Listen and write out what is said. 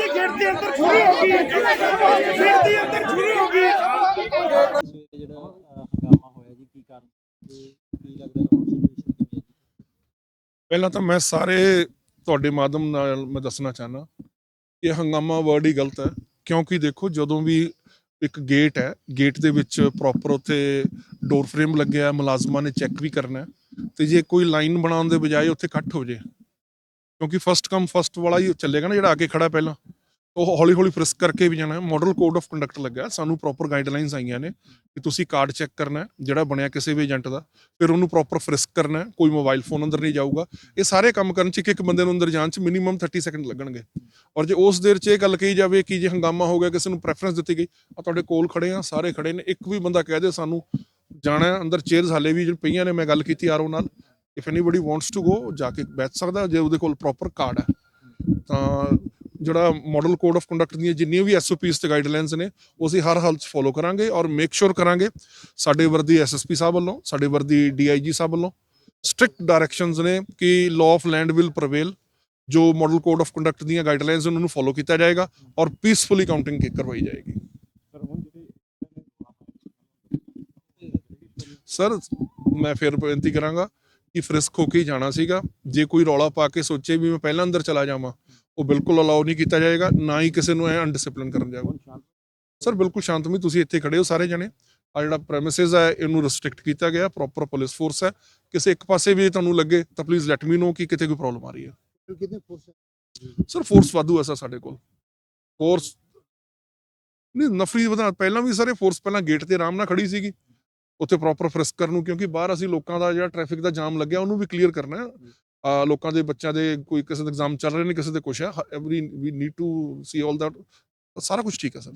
ਛੁਰੀ ਹੋ ਗਈ ਸਿਰ ਦੀ ਅੰਦਰ ਛੁਰੀ ਹੋ ਗਈ। ਜਿਹੜਾ ਹੰਗਾਮਾ ਹੋਇਆ ਜੀ ਕੀ ਕਾਰਨ ਕੀ ਲੱਗਦਾ ਕਿ ਸਿਚੁਏਸ਼ਨ ਕਿਵੇਂ ਹੈ ਪਹਿਲਾਂ ਤਾਂ ਮੈਂ ਸਾਰੇ ਤੁਹਾਡੇ ਮਾਧਮ ਨਾਲ ਮੈਂ ਦੱਸਣਾ ਚਾਹਨਾ ਕਿ ਹੰਗਾਮਾ ਵਰਡ ਹੀ ਗਲਤ ਹੈ। ਕਿਉਂਕਿ ਦੇਖੋ, ਜਦੋਂ ਵੀ ਇੱਕ ਗੇਟ ਹੈ ਗੇਟ ਦੇ ਵਿੱਚ ਪ੍ਰੋਪਰ ਉੱਥੇ ਡੋਰ ਫਰੇਮ ਲੱਗਿਆ ਮੁਲਾਜ਼ਮਾਂ ਨੇ ਚੈੱਕ ਵੀ ਕਰਨਾ ਤੇ ਜੇ ਕੋਈ ਲਾਈਨ ਬਣਾਉਣ ਦੇ ਬਜਾਏ ਉੱਥੇ ਕੱਟ ਹੋ ਜੇ ਕਿਉਂਕਿ ਫਸਟ ਕਮ ਫਸਟ ਵਾਲਾ ਹੀ ਚੱਲੇਗਾ ਨਾ ਜਿਹੜਾ ਆ ਕੇ ਖੜਾ ਪਹਿਲਾਂ। ਉਹ ਹੌਲੀ ਹੌਲੀ ਫ੍ਰਿਸਕ ਕਰਕੇ ਵੀ ਜਾਣਾ। ਹੈ ਮਾਡਲ ਕੋਡ ਆਫ ਕੰਡਕਟ ਲੱਗਾ। ਸਾਨੂੰ ਪ੍ਰੋਪਰ ਗਾਈਡਲਾਈਨਸ ਆਈਆਂ ਨੇ ਕਿ ਤੁਸੀਂ ਕਾਰਡ ਚੈੱਕ ਕਰਨਾ ਹੈ, ਜਿਹੜਾ ਬਣਿਆ ਕਿਸੇ ਵੀ ਏਜੰਟ ਦਾ। ਫਿਰ ਉਹਨੂੰ ਪ੍ਰੋਪਰ ਫ੍ਰਿਸਕ ਕਰਨਾ ਹੈ। ਕੋਈ ਮੋਬਾਈਲ ਫੋਨ ਅੰਦਰ ਨਹੀਂ ਜਾਊਗਾ। ਇਹ ਸਾਰੇ ਕੰਮ ਕਰਨ ਚ ਇੱਕ ਇੱਕ ਬੰਦੇ ਨੂੰ ਅੰਦਰ ਜਾਣ ਚ ਮਿਨੀਮਮ 30 ਸੈਕਿੰਡ ਲੱਗਣਗੇ। ਔਰ ਜੇ ਉਸ ਦੇਰ ਚ ਇਹ ਗੱਲ ਕਹੀ ਜਾਵੇ ਕਿ ਜੇ ਹੰਗਾਮਾ ਹੋ ਗਿਆ, ਕਿਸੇ ਨੂੰ ਪ੍ਰੈਫਰੈਂਸ ਦਿੱਤੀ ਗਈ ਆ ਤੁਹਾਡੇ ਕੋਲ ਖੜੇ ਆ, ਸਾਰੇ ਖੜੇ ਨੇ। ਇੱਕ ਵੀ ਬੰਦਾ ਕਹਿ ਦੇ ਸਾਨੂੰ ਜਾਣਾ ਅੰਦਰ ਚੇਅਰਸ ਹਾਲੇ ਵੀ ਜਿਹੜੀ ਪਈਆਂ ਨੇ, ਮੈਂ ਗੱਲ ਕੀਤੀ ਆਰਓ ਨਾਲ। If anybody wants to go ਜਾ ਕੇ ਬੈਠ ਸਕਦਾ ਜੇ ਉਹਦੇ ਕੋਲ ਪ੍ਰੋਪਰ ਕਾਰਡ ਹੈ ਤਾਂ ਜਿਹੜਾ ਮਾਡਲ ਕੋਡ ਆਫ ਕੰਡਕਟ ਦੀਆਂ ਜਿੰਨੀਆਂ ਵੀ ਐਸਓਪੀਸ ਤੇ ਗਾਈਡਲਾਈਨਸ ਨੇ ਉਹ ਅਸੀਂ ਹਰ ਹਾਲਤ 'ਚ ਫੋਲੋ ਕਰਾਂਗੇ ਔਰ ਮੇਕ ਸ਼ੋਰ ਕਰਾਂਗੇ ਸਾਡੇ ਵਰਦੀ ਐਸਐਸਪੀ ਸਾਹਿਬ ਵੱਲੋਂ ਸਾਡੇ ਵਰਦੀ ਡੀਆਈਜੀ ਸਾਹਿਬ ਵੱਲੋਂ ਸਟ੍ਰਿਕਟ ਡਾਇਰੈਕਸ਼ਨਸ ਨੇ ਕਿ law of land will prevail ਜੋ ਮਾਡਲ ਕੋਡ ਆਫ ਕੰਡਕਟ ਦੀਆਂ ਗਾਈਡਲਾਈਨਸ ਉਹਨਾਂ ਨੂੰ ਫੋਲੋ ਕੀਤਾ ਜਾਏਗਾ ਔਰ ਪੀਸਫੁਲੀ ਕਾਊਂਟਿੰਗ ਕਰਵਾਈ ਜਾਏਗੀ ਸਰ ਸਰ ਮੈਂ ਫਿਰ ਬੇਨਤੀ ਕਰਾਂਗਾ ਕਿ ਫ੍ਰਿਸਕ ਹੋ ਕੇ ਜਾਣਾ ਸੀਗਾ। ਜੇ ਕੋਈ ਰੌਲਾ ਪਾ ਕੇ ਸੋਚੇ ਵੀ ਮੈਂ ਪਹਿਲਾਂ ਅੰਦਰ ਚਲਾ ਜਾਵਾਂ, ਉਹ ਬਿਲਕੁਲ ਅਲਾਉ ਨਹੀਂ ਕੀਤਾ ਜਾਏਗਾ, ਨਾ ਹੀ ਕਿਸੇ ਨੂੰ ਐ ਅਨਡਿਸਪਲਿਨ ਕਰਨ ਜਾਏਗਾ। ਸਰ ਬਿਲਕੁਲ ਸ਼ਾਂਤਮਈ ਤੁਸੀਂ ਇੱਥੇ ਖੜੇ ਹੋ ਸਾਰੇ ਜਣੇ। ਆ ਜਿਹੜਾ ਪ੍ਰੈਮਿਸਿਸ ਹੈ, ਇਹਨੂੰ ਰਿਸਟ੍ਰਿਕਟ ਕੀਤਾ ਗਿਆ ਪ੍ਰੋਪਰ ਪੁਲਿਸ ਫੋਰਸ ਹੈ। ਕਿਸੇ ਇੱਕ ਪਾਸੇ ਵੀ ਤੁਹਾਨੂੰ ਲੱਗੇ, ਤਾਂ ਪਲੀਜ਼ ਲੈਟ ਮੀ ਨੋ ਕਿ ਕਿਤੇ ਕੋਈ ਪ੍ਰੋਬਲਮ ਆ ਰਹੀ ਹੈ। ਕਿੰਨੇ ਫੋਰਸ ਸਰ ਫੋਰਸ ਵਾਧੂ ਹੈ ਸਰ ਸਾਡੇ ਕੋਲ। ਫੋਰਸ ਨਹੀਂ, ਨਫਰੀ ਵਧਾ ਪਹਿਲਾਂ ਵੀ ਸਾਰੇ ਫੋਰਸ ਪਹਿਲਾਂ ਗੇਟ ਤੇ ਆਰਾਮ ਨਾਲ ਖੜੀ ਸੀਗੀ। ਉੱਥੇ ਪ੍ਰੋਪਰ ਫ੍ਰਿਸਕ ਕਰਨ ਨੂੰ ਕਿਉਂਕਿ ਬਾਹਰ ਅਸੀਂ ਲੋਕਾਂ ਦਾ ਜਿਹੜਾ ਟ੍ਰੈਫਿਕ ਦਾ ਜਾਮ ਲੱਗਿਆ ਉਹਨੂੰ ਵੀ ਕਲੀਅਰ ਕਰਨਾ ਹੈ। ਆ ਲੋਕਾਂ ਦੇ ਬੱਚਿਆਂ ਦੇ ਕੋਈ ਕਿਸੇ ਦੇ ਐਗਜ਼ਾਮ ਚੱਲ ਰਹੇ ਨੇ ਕਿਸੇ ਦੇ ਕੁਛ ਹੈ। Every we need to see all that ਸਾਰਾ ਕੁਝ ਠੀਕ ਹੈ ਸਰ।